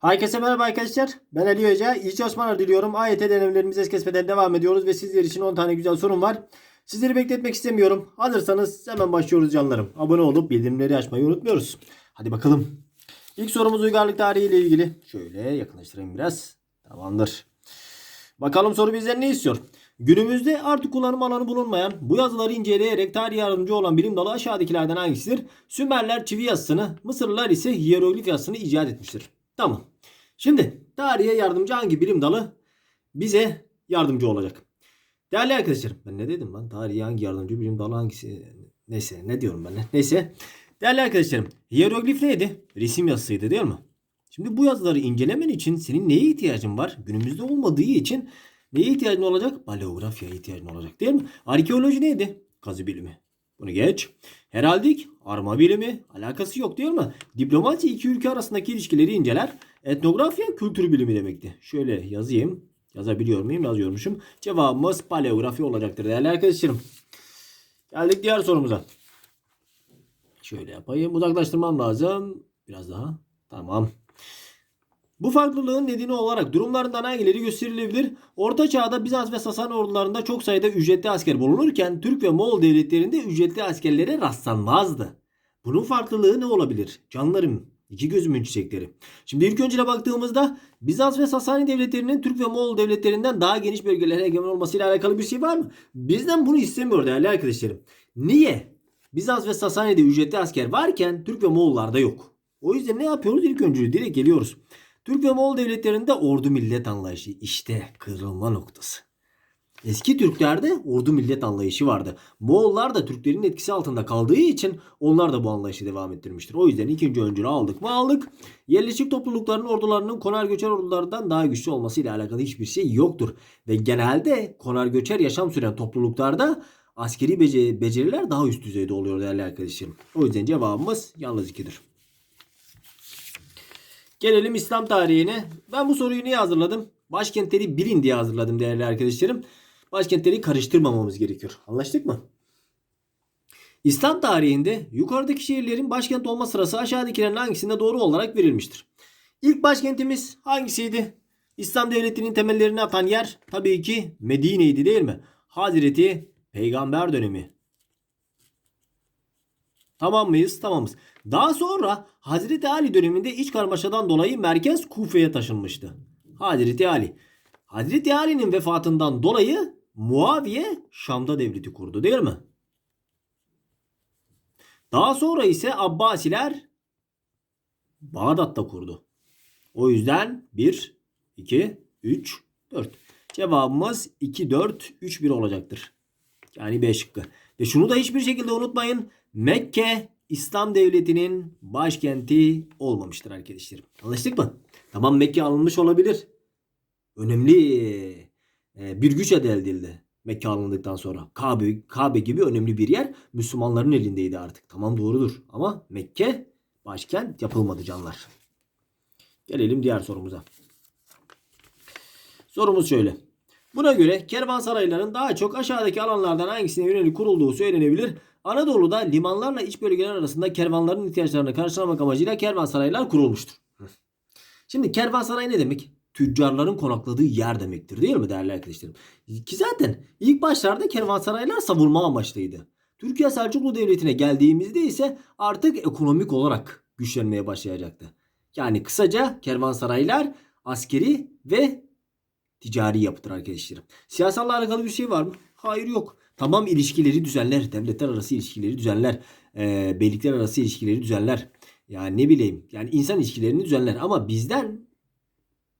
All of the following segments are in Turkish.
Herkese merhaba arkadaşlar. Ben Ali Hoca. İyi çalışmalar diliyorum. AYT denemelerimizi es kesmeden devam ediyoruz ve sizler için 10 tane güzel sorum var. Sizleri bekletmek istemiyorum. Hazırsanız hemen başlıyoruz canlarım. Abone olup bildirimleri açmayı unutmuyoruz. Hadi bakalım. İlk sorumuz uygarlık tarihi ile ilgili. Şöyle yakınlaştırayım biraz. Tamamdır. Bakalım soru bizden ne istiyor? Günümüzde artık kullanım alanı bulunmayan bu yazıları inceleyerek tarih yardımcı olan bilim dalı aşağıdakilerden hangisidir? Sümerler çivi yazısını, Mısırlılar ise hieroglif yazısını icat etmiştir. Tamam. Şimdi tarihe yardımcı hangi bilim dalı bize yardımcı olacak? Değerli arkadaşlarım ben ne dedim lan? Tarihe hangi yardımcı bilim dalı hangisi? Neyse ne diyorum ben ne? Neyse. Değerli arkadaşlarım hieroglif neydi? Resim yazısıydı değil mi? Şimdi bu yazıları incelemen için senin neye ihtiyacın var? Günümüzde olmadığı için neye ihtiyacın olacak? Paleografyaya ihtiyacın olacak değil mi? Arkeoloji neydi? Kazı bilimi. Bunu geç. Heraldik, arma bilimi alakası yok değil mi? Diplomasi iki ülke arasındaki ilişkileri inceler. Etnografya kültür bilimi demekti. Şöyle yazayım. Yazabiliyor muyum? Yazıyormuşum. Cevabımız paleografi olacaktır değerli arkadaşlarım. Geldik diğer sorumuza. Şöyle yapayım. Uzaklaştırmam lazım. Biraz daha. Tamam. Bu farklılığın nedeni olarak durumlarından hangileri gösterilebilir? Orta Çağ'da Bizans ve Sasani ordularında çok sayıda ücretli asker bulunurken Türk ve Moğol devletlerinde ücretli askerlere rastlanmazdı. Bunun farklılığı ne olabilir? Canlarım, iki gözümün çiçekleri. Şimdi ilk öncene baktığımızda Bizans ve Sasani devletlerinin Türk ve Moğol devletlerinden daha geniş bölgelere egemen olmasıyla alakalı bir şey var mı? Bizden bunu istemiyor değerli arkadaşlarım. Niye? Bizans ve Sasani'de ücretli asker varken Türk ve Moğollarda yok. O yüzden ne yapıyoruz? İlk önce direkt geliyoruz. Türk ve Moğol devletlerinde ordu millet anlayışı işte kırılma noktası. Eski Türklerde ordu millet anlayışı vardı. Moğollar da Türklerin etkisi altında kaldığı için onlar da bu anlayışı devam ettirmiştir. O yüzden ikinci öncülü aldık mı aldık. Yerleşik toplulukların ordularının konar göçer ordulardan daha güçlü olmasıyla alakalı hiçbir şey yoktur. Ve genelde konar göçer yaşam süren topluluklarda askeri bece- beceriler daha üst düzeyde oluyor değerli arkadaşlarım. O yüzden cevabımız yalnız ikidir. Gelelim İslam tarihine. Ben bu soruyu niye hazırladım? Başkentleri bilin diye hazırladım değerli arkadaşlarım. Başkentleri karıştırmamamız gerekiyor. Anlaştık mı? İslam tarihinde yukarıdaki şehirlerin başkent olma sırası aşağıdakilerin hangisinde doğru olarak verilmiştir? İlk başkentimiz hangisiydi? İslam devletinin temellerini atan yer tabii ki Medine'ydi değil mi? Hazreti Peygamber dönemi. Tamam mıyız? Tamamız. Daha sonra Hazreti Ali döneminde iç karmaşadan dolayı merkez Kufe'ye taşınmıştı. Hazreti Ali. Hazreti Ali'nin vefatından dolayı Muaviye Şam'da devleti kurdu değil mi? Daha sonra ise Abbasiler Bağdat'ta kurdu. O yüzden 1, 2, 3, 4. Cevabımız 2, 4, 3, 1 olacaktır. Yani B şıkkı. Ve şunu da hiçbir şekilde unutmayın. Mekke İslam devletinin başkenti olmamıştır arkadaşlarım. Anlaştık mı? Tamam Mekke alınmış olabilir. Önemli e, bir güç elde edildi. Mekke alındıktan sonra. Kabe, Kabe gibi önemli bir yer Müslümanların elindeydi artık. Tamam doğrudur. Ama Mekke başkent yapılmadı canlar. Gelelim diğer sorumuza. Sorumuz şöyle. Buna göre kervansarayların daha çok aşağıdaki alanlardan hangisine yönelik kurulduğu söylenebilir. Anadolu'da limanlarla iç bölgeler arasında kervanların ihtiyaçlarını karşılamak amacıyla kervansaraylar kurulmuştur. Şimdi kervansaray ne demek? Tüccarların konakladığı yer demektir değil mi değerli arkadaşlarım? Ki zaten ilk başlarda kervansaraylar savunma amaçlıydı. Türkiye Selçuklu Devleti'ne geldiğimizde ise artık ekonomik olarak güçlenmeye başlayacaktı. Yani kısaca kervansaraylar askeri ve ticari yapıdır arkadaşlarım. Siyasalla alakalı bir şey var mı? Hayır yok. Tamam ilişkileri düzenler. Devletler arası ilişkileri düzenler. E, beylikler arası ilişkileri düzenler. Yani ne bileyim. Yani insan ilişkilerini düzenler. Ama bizden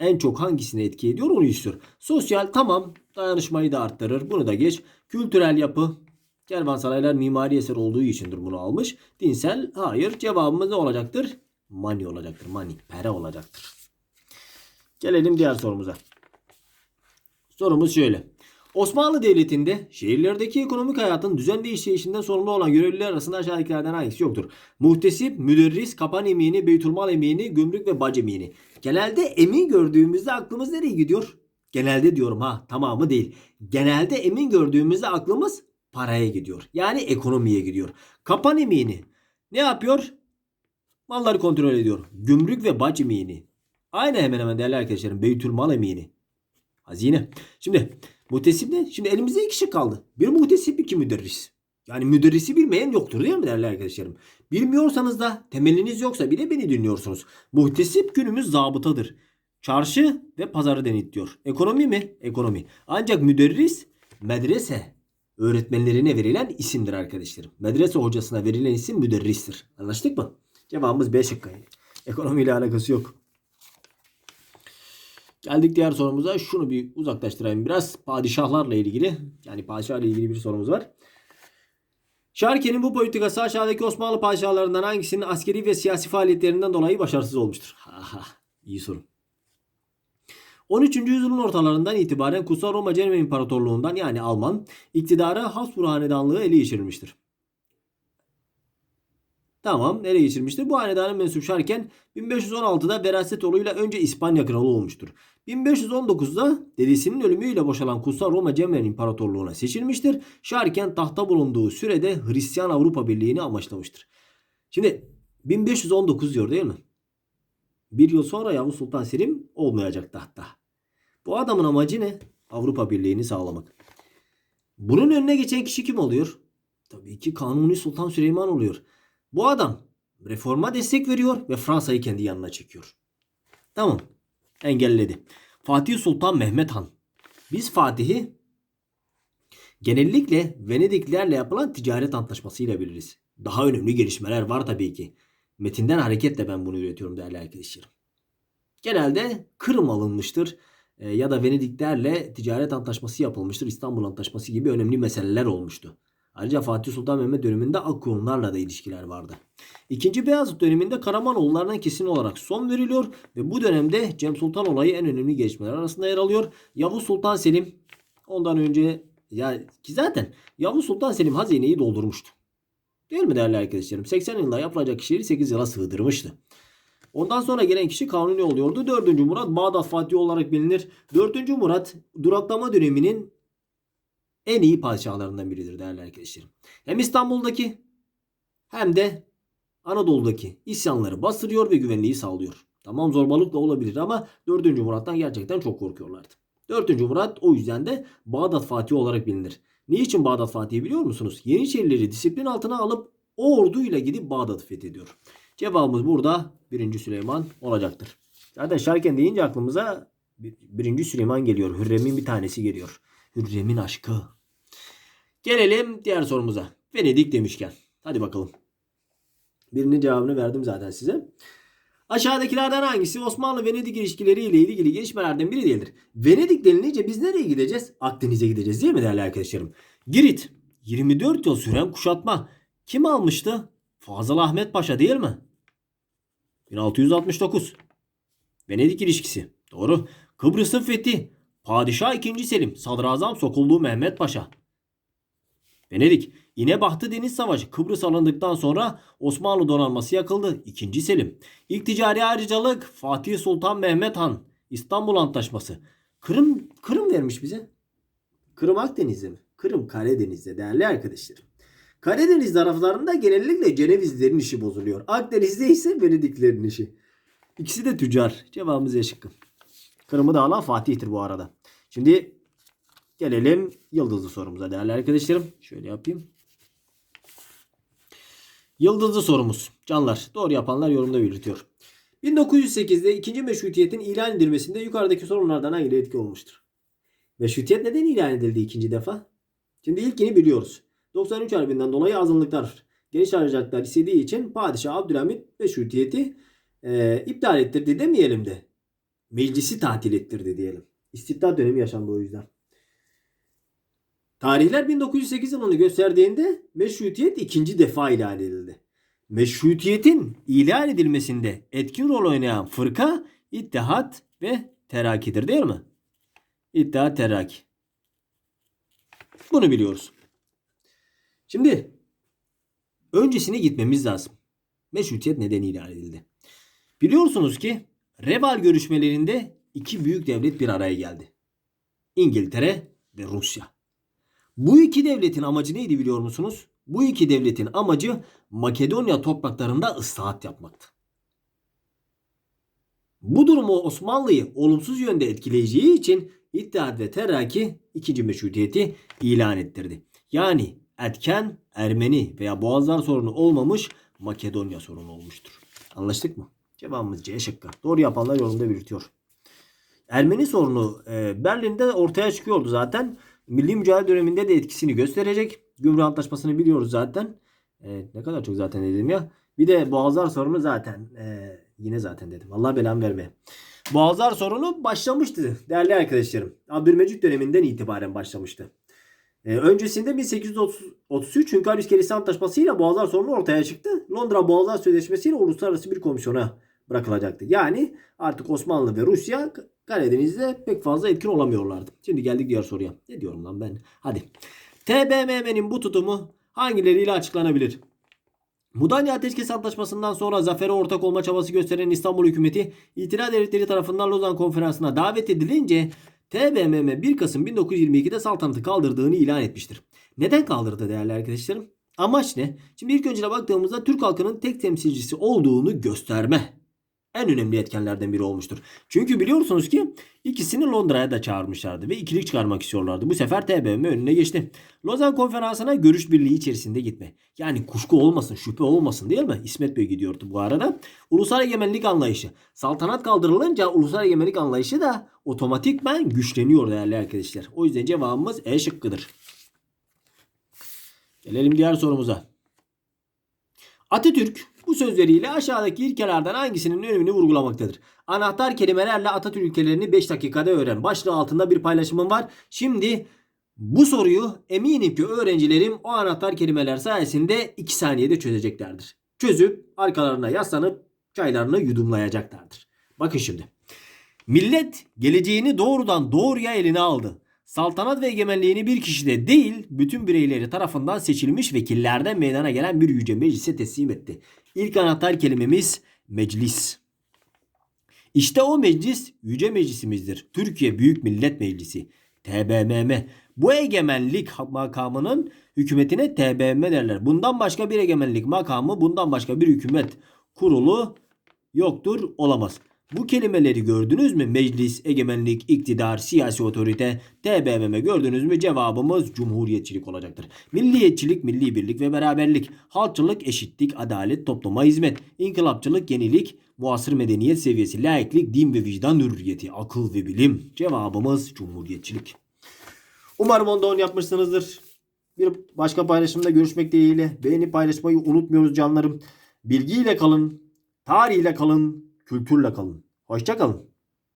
en çok hangisini etki ediyor onu istiyor. Sosyal tamam dayanışmayı da arttırır. Bunu da geç. Kültürel yapı. Kervansaraylar mimari eser olduğu içindir bunu almış. Dinsel hayır. Cevabımız ne olacaktır? Money olacaktır. Money. Para olacaktır. Gelelim diğer sorumuza. Sorumuz şöyle. Osmanlı Devleti'nde şehirlerdeki ekonomik hayatın düzenli işleyişinden sorumlu olan görevliler arasında aşağıdakilerden hangisi yoktur? Muhtesip, müderris, kapan emini, beytulmal emini, gümrük ve bac emini. Genelde emin gördüğümüzde aklımız nereye gidiyor? Genelde diyorum ha tamamı değil. Genelde emin gördüğümüzde aklımız paraya gidiyor. Yani ekonomiye gidiyor. Kapan emini ne yapıyor? Malları kontrol ediyor. Gümrük ve bac emini Aynı hemen hemen değerli arkadaşlarım. Beytül mal emini. Hazine. Şimdi muhtesip ne? Şimdi elimizde iki şık kaldı. Bir muhtesip iki müderris. Yani müderrisi bilmeyen yoktur değil mi değerli arkadaşlarım? Bilmiyorsanız da temeliniz yoksa bile beni dinliyorsunuz. Muhtesip günümüz zabıtadır. Çarşı ve pazarı denetliyor. Ekonomi mi? Ekonomi. Ancak müderris medrese öğretmenlerine verilen isimdir arkadaşlarım. Medrese hocasına verilen isim müderristir. Anlaştık mı? Cevabımız B şıkkı. Ekonomiyle alakası yok. Geldik diğer sorumuza. Şunu bir uzaklaştırayım biraz. Padişahlarla ilgili. Yani padişahla ilgili bir sorumuz var. Şarke'nin bu politikası aşağıdaki Osmanlı padişahlarından hangisinin askeri ve siyasi faaliyetlerinden dolayı başarısız olmuştur? Ha, iyi soru. 13. yüzyılın ortalarından itibaren Kutsal Roma Cenevre İmparatorluğundan yani Alman iktidarı Habsburg Hanedanlığı ele geçirilmiştir. Tamam ele geçirmiştir. Bu hanedanın mensup Şarken 1516'da veraset yoluyla önce İspanya kralı olmuştur. 1519'da dedesinin ölümüyle boşalan Kutsal Roma Cemren İmparatorluğu'na seçilmiştir. Şarken tahta bulunduğu sürede Hristiyan Avrupa Birliği'ni amaçlamıştır. Şimdi 1519 diyor değil mi? Bir yıl sonra Yavuz Sultan Selim olmayacak tahta. Bu adamın amacı ne? Avrupa Birliği'ni sağlamak. Bunun önüne geçen kişi kim oluyor? Tabii ki Kanuni Sultan Süleyman oluyor. Bu adam reforma destek veriyor ve Fransa'yı kendi yanına çekiyor. Tamam. Engelledi. Fatih Sultan Mehmet Han. Biz Fatih'i genellikle Venediklerle yapılan ticaret antlaşmasıyla biliriz. Daha önemli gelişmeler var tabii ki. Metinden hareketle ben bunu üretiyorum değerli arkadaşlarım. Genelde Kırım alınmıştır e, ya da Venediklerle ticaret antlaşması yapılmıştır. İstanbul Antlaşması gibi önemli meseleler olmuştu. Ayrıca Fatih Sultan Mehmet döneminde Akkoyunlarla da ilişkiler vardı. İkinci Beyazıt döneminde Karamanoğullarına kesin olarak son veriliyor ve bu dönemde Cem Sultan olayı en önemli gelişmeler arasında yer alıyor. Yavuz Sultan Selim ondan önce ya ki zaten Yavuz Sultan Selim hazineyi doldurmuştu. Değil mi değerli arkadaşlarım? 80 yılda yapılacak işleri 8 yıla sığdırmıştı. Ondan sonra gelen kişi Kanuni oluyordu. 4. Murat Bağdat Fatih olarak bilinir. 4. Murat duraklama döneminin en iyi padişahlarından biridir değerli arkadaşlarım. Hem İstanbul'daki hem de Anadolu'daki isyanları bastırıyor ve güvenliği sağlıyor. Tamam zorbalık da olabilir ama 4. Murat'tan gerçekten çok korkuyorlardı. 4. Murat o yüzden de Bağdat Fatih olarak bilinir. Niçin Bağdat Fatih'i biliyor musunuz? Yeniçerileri disiplin altına alıp o orduyla gidip Bağdat'ı fethediyor. Cevabımız burada 1. Süleyman olacaktır. Zaten Şarken deyince aklımıza 1. Süleyman geliyor. Hürrem'in bir tanesi geliyor. Hürrem'in aşkı. Gelelim diğer sorumuza. Venedik demişken. Hadi bakalım. Birinin cevabını verdim zaten size. Aşağıdakilerden hangisi Osmanlı-Venedik ilişkileriyle ilgili gelişmelerden biri değildir? Venedik denilince biz nereye gideceğiz? Akdeniz'e gideceğiz değil mi değerli arkadaşlarım? Girit 24 yıl süren kuşatma. Kim almıştı? Fazıl Ahmet Paşa değil mi? 1669. Venedik ilişkisi. Doğru. Kıbrıs'ın fethi. Padişah 2. Selim. Sadrazam Sokullu Mehmet Paşa. Venedik. İnebahtı Deniz Savaşı Kıbrıs alındıktan sonra Osmanlı donanması yakıldı. 2. Selim. İlk ticari ayrıcalık Fatih Sultan Mehmet Han. İstanbul Antlaşması. Kırım Kırım vermiş bize. Kırım Akdeniz'de mi? Kırım Karadeniz'de değerli arkadaşlarım. Karadeniz taraflarında genellikle Cenevizlerin işi bozuluyor. Akdeniz'de ise Venediklerin işi. İkisi de tüccar. Cevabımız E şıkkı. Kırım'ı da alan Fatih'tir bu arada. Şimdi gelelim yıldızlı sorumuza değerli arkadaşlarım. Şöyle yapayım. Yıldızlı sorumuz. Canlar. Doğru yapanlar yorumda belirtiyor. 1908'de ikinci meşrutiyetin ilan edilmesinde yukarıdaki sorunlardan hangileri etki olmuştur? Meşrutiyet neden ilan edildi ikinci defa? Şimdi ilkini biliyoruz. 93 Harbi'nden dolayı azınlıklar geniş harcayacaklar istediği için Padişah Abdülhamit meşrutiyeti e, iptal ettirdi demeyelim de meclisi tatil ettirdi diyelim. İstibdat dönemi yaşandı o yüzden. Tarihler 1908 yılını gösterdiğinde meşrutiyet ikinci defa ilan edildi. Meşrutiyetin ilan edilmesinde etkin rol oynayan fırka İttihat ve Terakki'dir değil mi? İttihat Terakki. Bunu biliyoruz. Şimdi öncesine gitmemiz lazım. Meşrutiyet neden ilan edildi? Biliyorsunuz ki Reval görüşmelerinde iki büyük devlet bir araya geldi. İngiltere ve Rusya. Bu iki devletin amacı neydi biliyor musunuz? Bu iki devletin amacı Makedonya topraklarında ıslahat yapmaktı. Bu durumu Osmanlı'yı olumsuz yönde etkileyeceği için İttihat ve Terakki ikinci meşrutiyeti ilan ettirdi. Yani etken Ermeni veya Boğazlar sorunu olmamış Makedonya sorunu olmuştur. Anlaştık mı? Cevabımız C şıkkı. Doğru yapanlar yorumda belirtiyor. Ermeni sorunu e, Berlin'de ortaya çıkıyordu zaten. Milli mücadele döneminde de etkisini gösterecek. Gümrük Antlaşması'nı biliyoruz zaten. E, ne kadar çok zaten dedim ya. Bir de Boğazlar sorunu zaten. e, yine zaten dedim. Allah belamı verme. Boğazlar sorunu başlamıştı değerli arkadaşlarım. Abdülmecit döneminden itibaren başlamıştı. E, öncesinde 1833 Hünkar İskelesi Antlaşması ile Boğazlar sorunu ortaya çıktı. Londra Boğazlar Sözleşmesi ile uluslararası bir komisyona bırakılacaktı. Yani artık Osmanlı ve Rusya Karadeniz'de pek fazla etkin olamıyorlardı. Şimdi geldik diğer soruya. Ne diyorum lan ben? Hadi. TBMM'nin bu tutumu hangileriyle açıklanabilir? Mudanya Ateşkes Antlaşması'ndan sonra zafere ortak olma çabası gösteren İstanbul hükümeti İtilaf Devletleri tarafından Lozan Konferansı'na davet edilince TBMM 1 Kasım 1922'de saltanatı kaldırdığını ilan etmiştir. Neden kaldırdı değerli arkadaşlarım? Amaç ne? Şimdi ilk önce baktığımızda Türk halkının tek temsilcisi olduğunu gösterme. En önemli etkenlerden biri olmuştur. Çünkü biliyorsunuz ki ikisini Londra'ya da çağırmışlardı ve ikilik çıkarmak istiyorlardı. Bu sefer TBMM önüne geçti. Lozan konferansına görüş birliği içerisinde gitme. Yani kuşku olmasın, şüphe olmasın değil mi? İsmet Bey gidiyordu bu arada. Ulusal egemenlik anlayışı. Saltanat kaldırılınca ulusal egemenlik anlayışı da otomatikman güçleniyor değerli arkadaşlar. O yüzden cevabımız E şıkkıdır. Gelelim diğer sorumuza. Atatürk bu sözleriyle aşağıdaki ilkelerden hangisinin önemini vurgulamaktadır? Anahtar kelimelerle Atatürk ülkelerini 5 dakikada öğren. Başlığı altında bir paylaşımım var. Şimdi bu soruyu eminim ki öğrencilerim o anahtar kelimeler sayesinde 2 saniyede çözeceklerdir. Çözüp arkalarına yaslanıp çaylarını yudumlayacaklardır. Bakın şimdi. Millet geleceğini doğrudan doğruya eline aldı. Saltanat ve egemenliğini bir kişide değil, bütün bireyleri tarafından seçilmiş vekillerden meydana gelen bir yüce meclise teslim etti. İlk anahtar kelimemiz meclis. İşte o meclis yüce meclisimizdir. Türkiye Büyük Millet Meclisi. TBMM. Bu egemenlik makamının hükümetine TBMM derler. Bundan başka bir egemenlik makamı, bundan başka bir hükümet kurulu yoktur, olamaz. Bu kelimeleri gördünüz mü? Meclis, egemenlik, iktidar, siyasi otorite, TBMM gördünüz mü? Cevabımız cumhuriyetçilik olacaktır. Milliyetçilik, milli birlik ve beraberlik, halkçılık, eşitlik, adalet, topluma hizmet, inkılapçılık, yenilik, muasır medeniyet seviyesi, laiklik, din ve vicdan hürriyeti, akıl ve bilim. Cevabımız cumhuriyetçilik. Umarım onda on yapmışsınızdır. Bir başka paylaşımda görüşmek dileğiyle. Beğeni paylaşmayı unutmuyoruz canlarım. Bilgiyle kalın, tarihle kalın, kültürle kalın. Hoşça kalın.